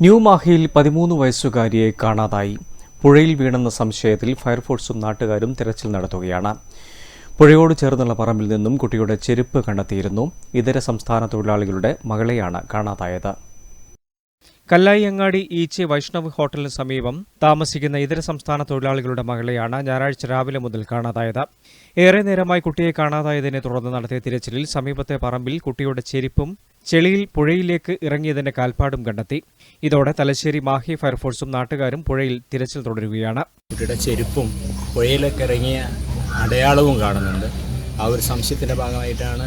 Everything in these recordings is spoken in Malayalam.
ന്യൂ മാഹിയിൽ പതിമൂന്ന് വയസ്സുകാരിയെ കാണാതായി. പുഴയിൽ വീണെന്ന സംശയത്തിൽ ഫയർഫോഴ്സും നാട്ടുകാരും തിരച്ചിൽ നടത്തുകയാണ്. പുഴയോട് ചേർന്നുള്ള പറമ്പിൽ നിന്നും കുട്ടിയുടെ ചെരുപ്പ് കണ്ടെത്തിയിരുന്നു. ഇതര സംസ്ഥാന തൊഴിലാളികളുടെ മകളെയാണ് കാണാതായത്. കല്ലായി അങ്ങാടി ഈച്ചെ വൈഷ്ണവ് ഹോട്ടലിന് സമീപം താമസിക്കുന്ന ഇതര സംസ്ഥാന തൊഴിലാളികളുടെ മകളെയാണ് ഞായറാഴ്ച രാവിലെ മുതൽ കാണാതായത്. ഏറെ നേരമായി കുട്ടിയെ കാണാതായതിനെ തുടർന്ന് നടത്തിയ തിരച്ചിലിൽ സമീപത്തെ പറമ്പിൽ കുട്ടിയുടെ ചെരുപ്പും ചെളിയിൽ പുഴയിലേക്ക് ഇറങ്ങിയതിന്റെ കാൽപ്പാടും കണ്ടെത്തി. ഇതോടെ തലശ്ശേരി മാഹി ഫയർഫോഴ്സും നാട്ടുകാരും പുഴയിൽ തിരച്ചിൽ തുടരുകയാണ്. കുട്ടിയുടെ ചെരുപ്പും പുഴയിലേക്ക് ഇറങ്ങിയ അടയാളവും കാണുന്നുണ്ട്. ആ ഒരു സംശയത്തിന്റെ ഭാഗമായിട്ടാണ്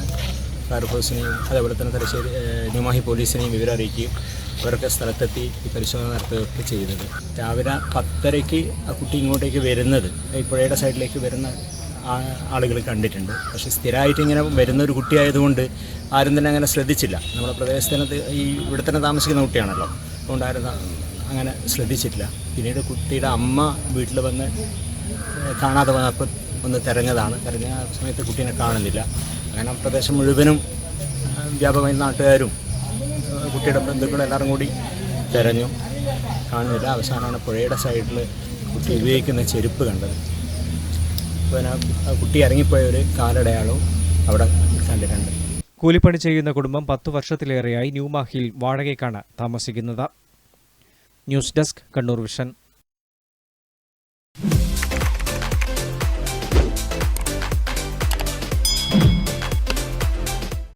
ഫയർഫോഴ്സിനെയും അതേപോലെ തന്നെ തലശ്ശേരി ന്യൂമാഹി പോലീസിനെയും വിവരം അറിയിക്കുകയും അവരൊക്കെ സ്ഥലത്തെത്തി ഈ പരിശോധന നടത്തുകയൊക്കെ ചെയ്തത്. രാവിലെ പത്തരയ്ക്ക് ആ കുട്ടി ഇങ്ങോട്ടേക്ക് വരുന്നത് ഈ പുഴയുടെ സൈഡിലേക്ക് വരുന്ന ആളുകൾ കണ്ടിട്ടുണ്ട്. പക്ഷെ സ്ഥിരമായിട്ട് ഇങ്ങനെ വരുന്ന ഒരു കുട്ടിയായതുകൊണ്ട് ആരും തന്നെ അങ്ങനെ ശ്രദ്ധിച്ചില്ല. നമ്മുടെ പ്രദേശത്തിനകത്ത് ഈ ഇവിടെ തന്നെ താമസിക്കുന്ന കുട്ടിയാണല്ലോ. അതുകൊണ്ട് ആരും അങ്ങനെ ശ്രദ്ധിച്ചിട്ടില്ല. പിന്നീട് കുട്ടിയുടെ അമ്മ വീട്ടിൽ വന്ന് കാണാതെ വന്നപ്പോൾ ഒന്ന് തിരഞ്ഞതാണ്. തിരഞ്ഞ സമയത്ത് കുട്ടീനെ കാണുന്നില്ല. അങ്ങനെ പ്രദേശം മുഴുവനും വ്യാപകമായി നാട്ടുകാരും കുട്ടിയുടെ ബന്ധുക്കളും എല്ലാവരും കൂടി തിരഞ്ഞു. കാണുന്നില്ല. അവസാനമാണ് പുഴയുടെ സൈഡിൽ കുട്ടി ഉപയോഗിക്കുന്ന ചെരുപ്പ് കണ്ടത്. പിന്നെ ആ കുട്ടി ഇറങ്ങിപ്പോയ ഒരു കാലടയാളവും അവിടെ കണ്ടിട്ടുണ്ട്. കൂലിപ്പണി ചെയ്യുന്ന കുടുംബം പത്തു വർഷത്തിലേറെയായി ന്യൂമാഹിയിൽ വാടകയ്ക്കാണ് താമസിക്കുന്നത്. News desk Kannur vision.